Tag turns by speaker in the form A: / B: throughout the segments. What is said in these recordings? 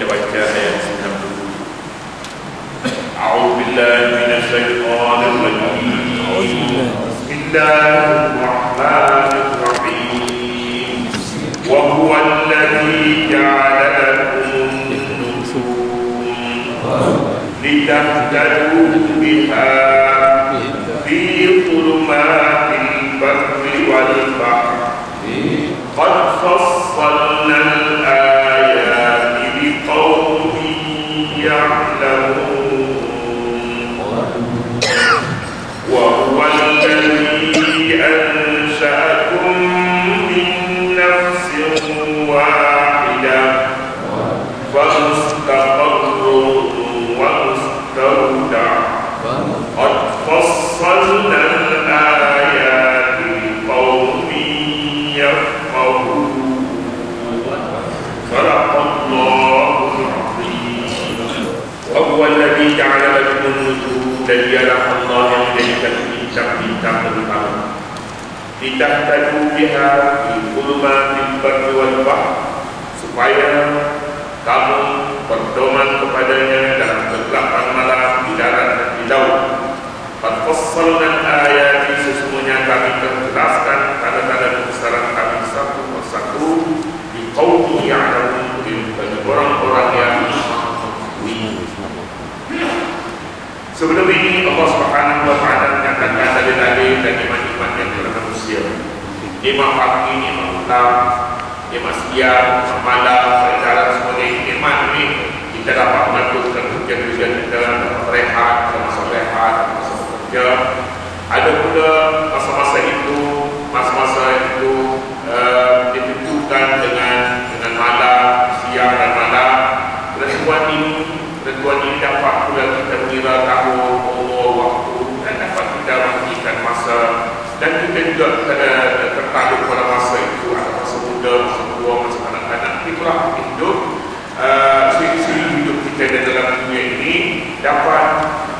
A: 90 أعوذ بالله من الشيطان الرجيم. بسم الله الرحمن الرحيم. وهو الذي جعل لكم النجوم لتهتدوا بها في ظلمات dan dialah Allah yang menjadikan bintang-bintang terutama litahtadu biha fi dhulumatil barri wal bahr supaya kamu berdoman kepadanya dalam kegelapan malam di darat dan di laut. Qad fassalna ayati sesungguhnya kami terjelaskan kebesaran kami satu persatu di qaumi ya'lamun bagi orang-orang yang mengetahui. Sebelum ini Allah Subhanahu wa taala menyatakan dalil-dalil dan iman-iman yang telah manusia. Lima pagi, lima malam, lima siang, lima malam, peredaran semuanya iman ini kita dapat melakukan hujan-hujan kita dapat rehat, masa rehat, masa bekerja. Ada pula masa-masa itu, masa-masa itu uh, ditentukan dengan dengan malam, siang dan malam. Ketentuan ini Tentuan ini dapat pula kita mengira tahun, umur, waktu dan dapat kita menghentikan masa dan kita juga uh, tertakluk pada masa itu ada masa muda, masa tua, masa kanak-kanak itulah hidup uh, siri-siri hidup kita di dalam dunia ini dapat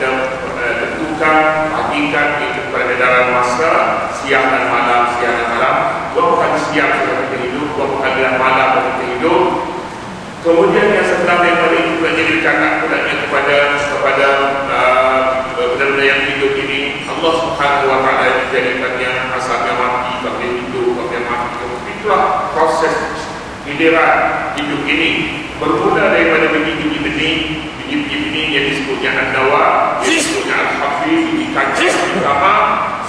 A: kita uh, tentukan bagikan itu peredaran masa siang dan malam, siang dan malam. Dua kali siang kita hidup, dua kali malam kita hidup. Kemudian yang setelah daripada itu juga jadi pula kepada kepada uh, benda-benda yang hidup ini Allah Subhanahu Wa Taala menjadikannya asalnya mati, kemudian hidup, kemudian mati. Itulah proses hidiran hidup ini. Bermula daripada biji-biji benih, benih yang disebutnya an-nawa, yang disebutnya al-hafi, biji kaca, pertama,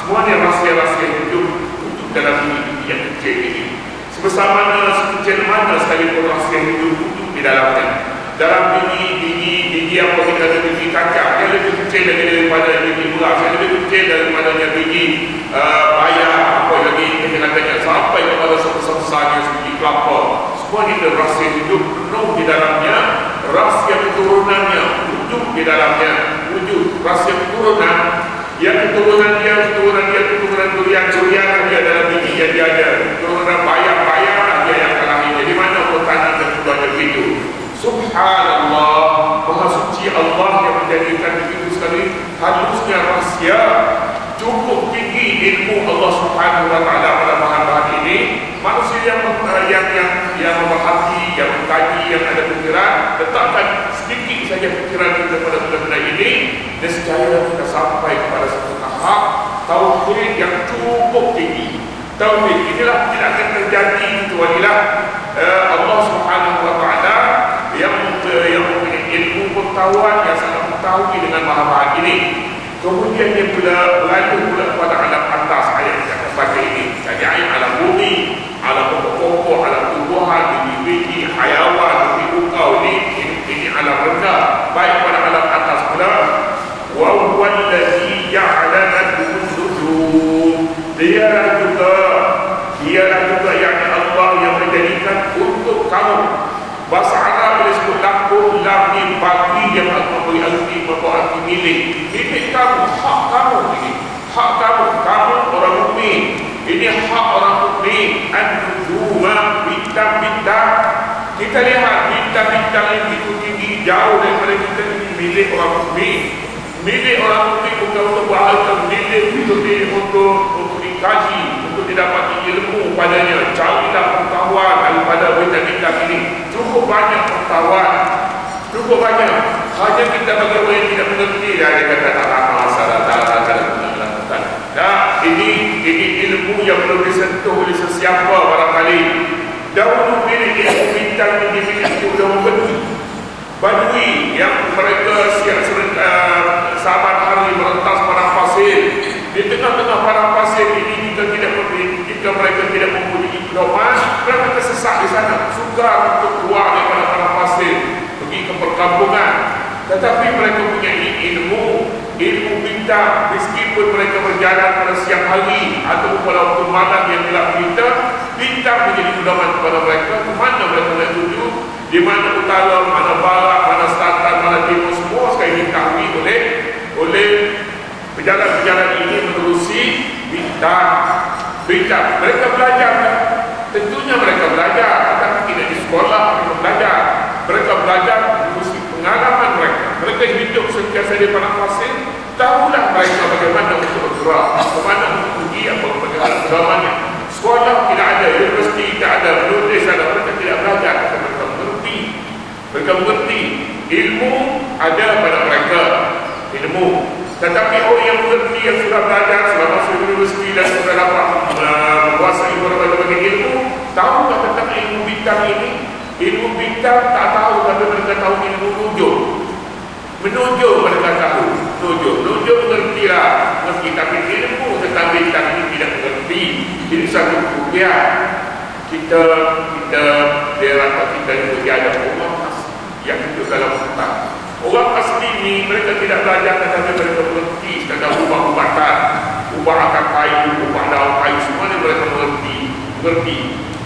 A: semuanya rahsia-rahsia hidup untuk dalam biji-biji yang kecil ini. Sebesar mana, sekecil mana sekalipun rahsia hidup untuk di dalamnya. Dalam biji biji biji apa kita ada biji kaca, dia lebih kecil daripada biji gula, dia lebih kecil daripada biji uh, bayar apa lagi kecil-kecilnya sampai kepada sebesar-besarnya biji kelapa. Semua ini rahsia hidup penuh di dalamnya, rahsia keturunannya wujud di dalamnya, wujud rahsia keturunan yang keturunan dia, keturunan dia, keturunan durian-durian dia dalam biji yang dia ada, keturunan bayar-bayar dia yang kalah ini. Di mana pertanyaan dan keduanya begitu? Subhanallah Maha suci Allah yang menjadikan begitu sekali Halusnya rahsia Cukup tinggi ilmu Allah subhanahu wa ta'ala pada bahan-bahan ini Manusia yang yang yang, yang memerhati, yang yang ada fikiran Letakkan sedikit saja fikiran kita pada benda-benda ini. Dan secara kita sampai kepada satu tahap Tauhid yang cukup tinggi. Tauhid inilah tidak akan terjadi kecualilah uh, Allah subhanahu wa ta'ala yang yang mempunyai ilmu pengetahuan yang sangat mengetahui dengan bahan-bahan ini. Kemudian dia pula berlanjut pula kepada alam atas ayat yang kita baca ini. Jadi ayat alam bumi alam pokok-pokok alam tumbuhan biji-biji hayawan bukau ini, ini ini alam rendah baik pada alam atas pula wa ja'ala lakum nujum dia juga dialah juga yang Allah yang menjadikan untuk kamu bahasa Arab boleh sebut lakum lam ni bagi yang Allah beri membawa arti milik milik kamu hak kamu ini hak kamu kamu orang mukmin ini hak orang mukmin an-nujuma bintang-bintang kita lihat bintang-bintang yang begitu tinggi jauh daripada kita ini milik orang mukmin milik orang mukmin bukan untuk bahasa milik untuk untuk untuk dikaji untuk didapati ilmu padanya. Carilah pengetahuan daripada bintang-bintang ini. Cukup banyak pengetahuan. Cukup banyak. Hanya kita bagi orang yang tidak mengerti dia ada kata tak lama masalah tak lama masalah Nah, ini ini ilmu yang perlu disentuh oleh sesiapa barangkali. Dahulu bila ilmu bintang ini dimiliki oleh orang Badui. Yang mereka siap uh, sahabat hari merentas padang pasir. Di tengah-tengah padang pasir ini kita tidak mempunyai, jika mereka tidak mempunyai pedoman, mereka tersesat di sana. Suka untuk keluar daripada padang pasir, pergi ke perkampungan. Tetapi mereka punya ilmu ilmu bintang meskipun mereka berjalan pada siang hari atau pada waktu malam yang gelap kita bintang menjadi pedoman kepada mereka ke mana mereka nak tuju di mana utara, mana barat, mana selatan, mana timur semua sekali diketahui oleh oleh pejalan-pejalan ini menerusi bintang bintang mereka belajar. Tentunya mereka belajar. Tetapi tidak di sekolah mereka belajar. Mereka belajar menerusi pengalaman mereka. Mereka hidup sentiasa di padang pasir. Tahulah mereka bagaimana untuk bergerak. Bagaimana untuk pergi apa bagaimana pedomannya sekolah tidak ada universiti tidak ada menulis ada. Mereka tidak belajar. Mereka mengerti. Mereka mengerti. Ilmu ada pada tetapi orang yang mengerti yang sudah belajar sudah masuk universiti dan sudah dapat uh, menguasai berbagai-bagai ilmu tahu tentang ilmu bintang ini? Ilmu bintang tak tahu tapi mereka tahu ilmu nujum menunjuk mereka tahu. Menunjuk. Menunjuk mengerti. Lah meski tapi ilmu tentang bintang ini tidak mengerti. Ini satu kuliah kita kita daerah kita itu ada asli yang hidup dalam hutan orang asli ini mereka tidak belajar tetapi mereka mengerti sekadar ubah-ubatan ubah akar kayu ubah daun kayu semua ini mereka mengerti mengerti.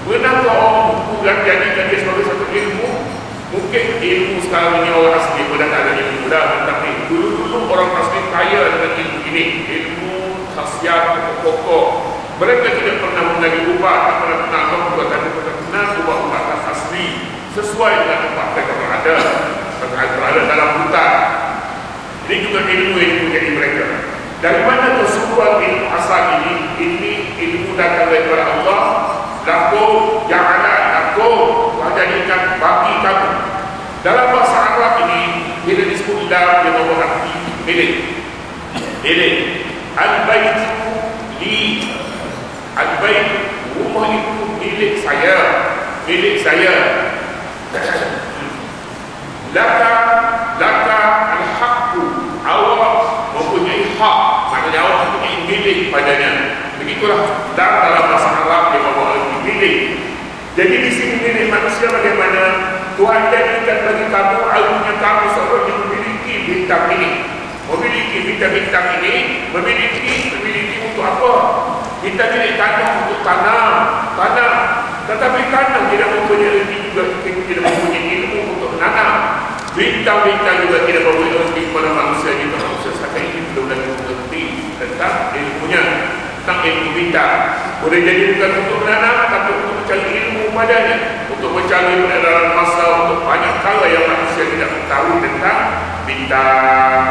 A: Benarkah orang buku dan jadikan dia sebagai satu ilmu? Mungkin ilmu sekarang ini orang asli pun dah tak ada ilmu dah Tapi dulu-dulu orang asli kaya dengan ilmu ini. Ilmu, khasiat, pokok-pokok. Mereka tidak pernah menjadi ubat Tak pernah pernah ubat Tapi pernah pernah ubat-ubat asli Sesuai dengan tempat mereka berada Berada dalam hutan. Ini juga ilmu yang menjadi mereka. Dari mana keseluruhan ilmu asal ini? Ini ilmu datang daripada Allah. Lakum ja'ala lakum Tuhan jadikan bagi kamu. Dalam bahasa Arab ini Bila disebut lam dia arti milik. Milik. Al-Baitu li. Al-Baitu Rumah itu milik saya. Milik saya Laka Laka Al-Haqqu. Awak mempunyai hak. Maknanya awak mempunyai milik padanya. Begitulah dan dalam bahasa Arab dia arti milik jadi di sini milik manusia bagaimana? Tuhan jadikan bagi kamu Alunya kamu seorang yang memiliki bintang ini. Memiliki bintang-bintang ini Memiliki, memiliki untuk apa? Kita tidak tanam untuk tanam. Tanam. Tetapi tanam tidak mempunyai ilmu juga tidak mempunyai ilmu untuk menanam Bintang-bintang juga tidak mempunyai ilmu kepada manusia. Jika manusia sampai ini belum lagi mengerti Tentang ilmunya Tentang ilmu bintang Boleh jadi bukan untuk menanam Tapi untuk mencari ilmu padanya. Untuk mencari peredaran masa Untuk banyak kala yang manusia tidak mengetahui tentang bintang.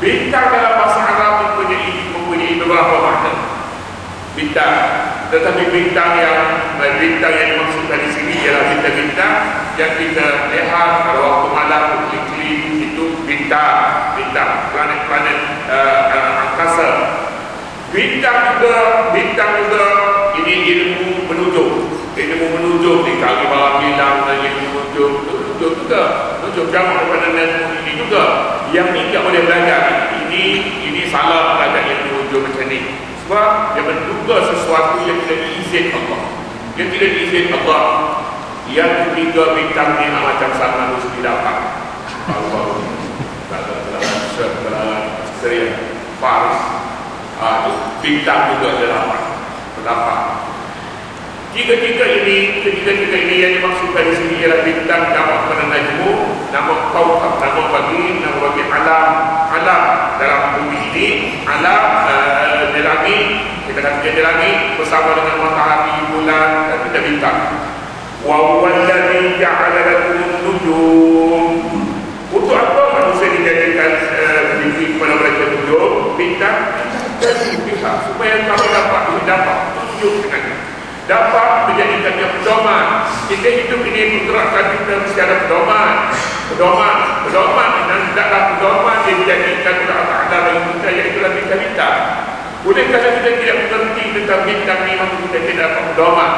A: Bintang dalam bahasa Arab mempunyai, mempunyai beberapa makna. Bintang. Tetapi bintang yang Bintang yang dimaksudkan di sini Ialah bintang-bintang Yang kita lihat pada waktu malam Iklim itu bintang Bintang, planet-planet uh, uh, angkasa. Bintang juga Bintang juga Ini ilmu menunjuk. Ilmu menunjuk Di barang hilang Dan ilmu menunjuk Menunjuk juga Menunjuk jamak daripada ilmu ini juga. Yang ini tak boleh belajar. Ini Ini salah belajar ilmu menunjuk macam ni. Sebab Dia menduga sesuatu Yang tidak diizin Allah. Yang tidak diizin Allah Yang ketiga bintang ni Macam sama mesti dapat Allah Australia Paris Ah, bintang juga ada lapan Berlapan Tiga-tiga ini Ketiga-tiga ini yang dimaksudkan di sini Ialah bintang nama pada najmu Nama kaukab Nama bagi Nama bagi alam Alam dalam bumi ini Alam uh, di langit Kita kata di langit Bersama dengan matahari, bulan Dan kita bintang Wa huwallazi ja'ala lakum nujum Untuk apa manusia dijadikan uh, Bintang kepada mereka nujum Bintang jadi pihak supaya kamu dapat dapat tunjuk dengan dapat menjadikannya pedoman. Kita hidup ini pergerakan kita ada pedoman. Pedoman, pedoman dan tidaklah pedoman yang dijadikan oleh Allah Ta'ala bagi kita iaitu dalam kita Bolehkah kita tidak mengerti tentang bintang ni maka kita tidak dapat pedoman.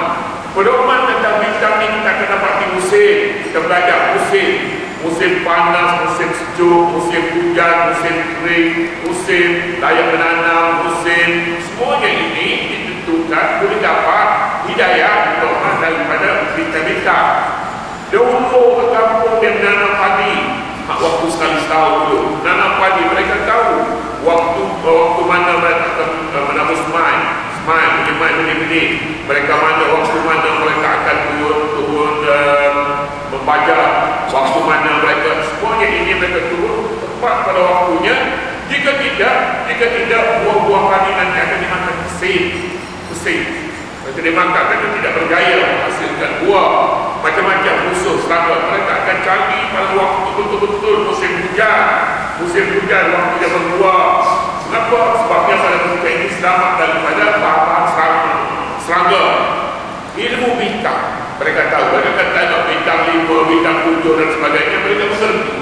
A: Pedoman tentang ni kita akan dapat di musim. Kita belajar musim. Musim panas, musim sejuk, musim hujan, musim kering, musim layak menanam, musim. Semuanya ini ditentukan boleh dapat hidayah pedoman daripada bintang-bintang. Dahulu kampung yang menanam padi, waktu sekali setahun dulu, nanam padi mereka tahu waktu waktu mana mereka menyemai benih-benih mereka mana waktu mana mereka akan turun turun uh, membaca waktu mana mereka. Semuanya ini mereka turun tepat pada waktunya. Jika tidak jika tidak buah-buah padi nanti akan dimakan kesin. Kesin. Mereka dimakan mereka tidak bergaya menghasilkan buah. Macam-macam musuh serangga mereka akan cari pada waktu betul-betul musim hujan. Musim hujan waktu dia berbuah. Kenapa? sebabnya pada ketika ini selamat daripada serangga ilmu bintang. Mereka tahu mereka akan tengok bintang lima, bintang tujuh dan sebagainya. Mereka mengerti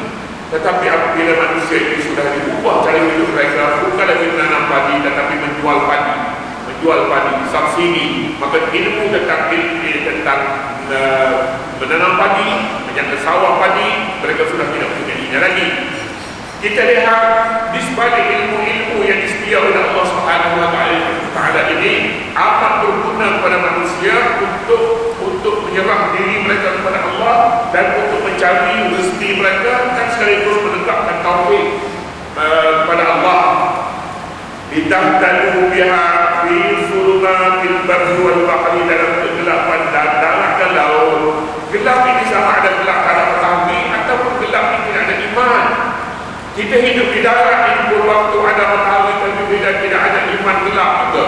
A: tetapi apabila manusia ini sudah diubah cara hidup mereka bukan lagi menanam padi tetapi menjual padi. Menjual padi subsidi. Maka ilmu tentang ilmu tentang uh, menanam padi menjaga sawah padi mereka sudah tidak punya lagi. Kita lihat di sebalik ilmu-ilmu yang disediakan oleh Allah Subhanahu wa taala ini amat berguna kepada manusia untuk untuk menyerah diri mereka kepada Allah dan untuk mencari rezeki mereka dan sekaligus menegakkan tauhid uh, kepada Allah. Ditahdalu biha fi sulumatil barri wal bahri dalam kegelapan dan dalam laut. Gelap ini sama ada gelap dalam matahari ataupun gelap ini ada iman. Kita hidup di darat ini pun waktu ada matahari terbit dan tidak ada iman gelap juga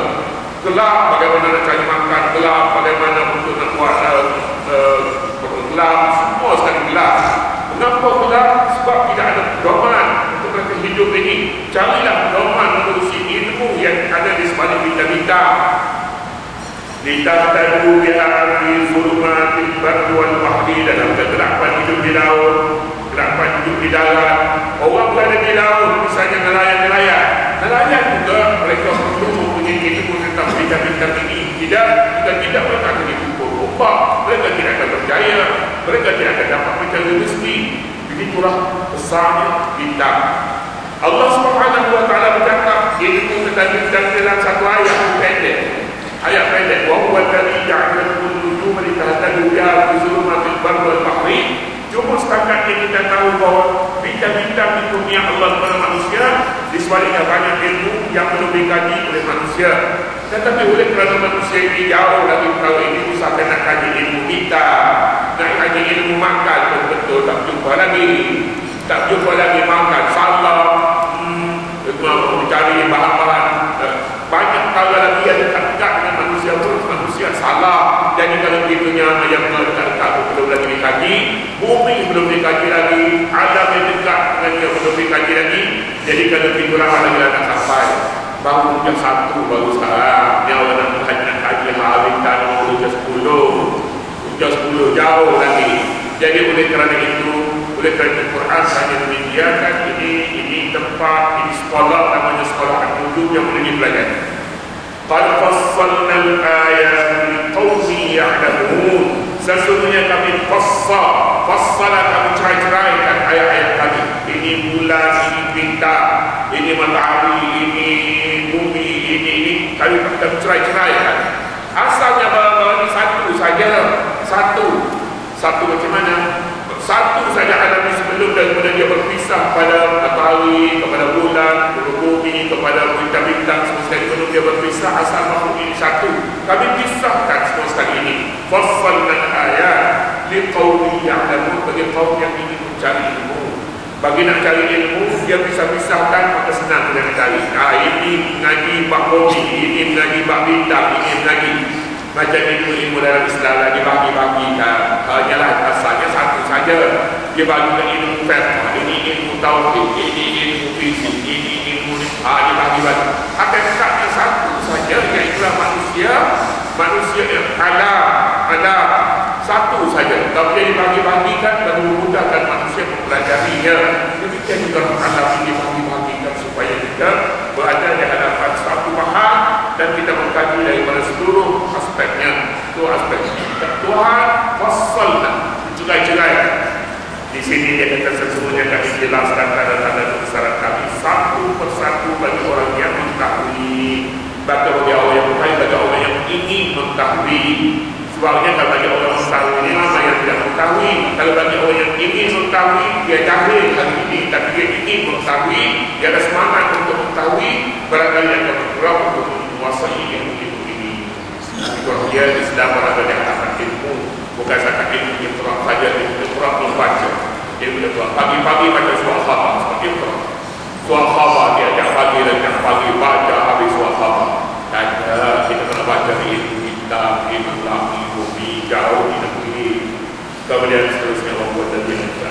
A: gelap bagaimana nak cari makan gelap bagaimana untuk nak buat uh, gelap semua sekali gelap mengapa gelap sebab tidak ada pedoman untuk mereka hidup ini carilah pedoman mengurusi ilmu yang ada di sebalik bintang-bintang Ditahtahu biha fi zulmatil barri wal bahri dalam kegelapan hidup di laut, kegelapan hidup di darat. Orang berada di laut misalnya nelayan-nelayan. Nelayan juga mereka perlu mempunyai ilmu tentang bintang-bintang ini. Tidak, jika tidak mereka akan ombak. Mereka tidak akan berjaya. Mereka tidak akan dapat mencari rezeki. Begitulah besarnya bintang. Allah Subhanahu wa taala bercakap ilmu tentang dalam satu ayat pendek ayat pendek wa huwa alladhi nujuma litahtadu biha fi zulumatil barri wal bahri cuma setakat ini kita tahu bahawa bintang-bintang di dunia Allah manusia di sebaliknya banyak ilmu yang perlu dikaji oleh manusia. Tetapi oleh kerana manusia ini jauh lagi tahu ini usahakan nak kaji ilmu kita nak kaji ilmu makan betul-betul tak jumpa lagi. Tak jumpa lagi makan salah hmm, mencari bahan-bahan banyak perkara lagi yang dekat-dekat dengan manusia pun manusia salah. Jadi kalau begitunya yang dekat-dekat pun belum lagi dikaji bumi belum dikaji lagi alam yang dekat dengan dia belum dikaji lagi. Jadi kalau begitulah lagi nak sampai? Baru yang satu baru sekarang. Yang orang nak menghaji nak kaji hari tanah ujian sepuluh. Ujian sepuluh jauh lagi. Jadi oleh kerana itu oleh kerana Quran hanya menyediakan ini ini tempat ini sekolah namanya sekolah al-wujud yang boleh dipelajari qad al-ayat liqawmi ya'lamun sesungguhnya kami fassal fassala kami cerai-ceraikan ayat-ayat tadi ini bulan ini bintang ini matahari ini bumi ini ini. Kami kami cerai-ceraikan asalnya bahawa ini satu saja. Satu. Satu macam mana satu saja alami sebelum daripada dia berpisah pada matahari, kepada bulan, kepada bumi, kepada bintang-bintang semua sekali sebelum dia berpisah asal makhluk ini satu. Kami pisahkan semua sekali ini. Fassalna ayat liqawli ya'lamun bagi kaum yang ingin mencari ilmu. Bagi nak cari ilmu, dia bisa pisahkan maka senang nak cari. Ah, ini ngaji bak bumi, ini ngaji bak bintang, ini ngaji macam ilmu-ilmu dalam Islam lagi bagi-bagikan. Hanyalah asalnya satu saja. Dia bagikan ilmu fiqh ini ilmu tauhid ini ilmu fisik ini ilmu ha, dia bagi-bagi. Hakikatnya satu saja iaitu manusia. Manusia ada ada satu saja. Tapi dia dibagi-bagikan dan memudahkan manusia mempelajarinya. Demikian juga Al-Alam ini dibagi-bagikan supaya kita berada di hadapan satu bahan Dan kita mengkaji daripada seluruh aspeknya Itu aspek Tuhan fasalna Cerai-cerai di sini dia kata sesungguhnya kami jelaskan tanda-tanda kebesaran kami satu persatu bagi orang yang mengetahui bagi bagi orang yang mengetahui bagi orang yang ingin mengetahui. Sebabnya kalau bagi orang mengetahui ini lama yang tidak mengetahui? Kalau bagi orang yang ingin mengetahui dia jahil hari ini. Tapi dia ingin mengetahui dia ada semangat untuk mengetahui barangkali akan bergerak untuk menguasai ilmu itu ini. Kalau dia sedang berada di hadapan ilmu. Bukan zakat ilmu yang terang saja dia terang membaca. Dia boleh buat pagi-pagi baca surah khabar. Seperti itu surah khabar dia ajak pagi dan ajak pagi baca habis surah khabar. Dan uh, kita kena baca ilmu kita ilmu lagi bumi jauh di negeri. Kemudian seterusnya membuat dan dia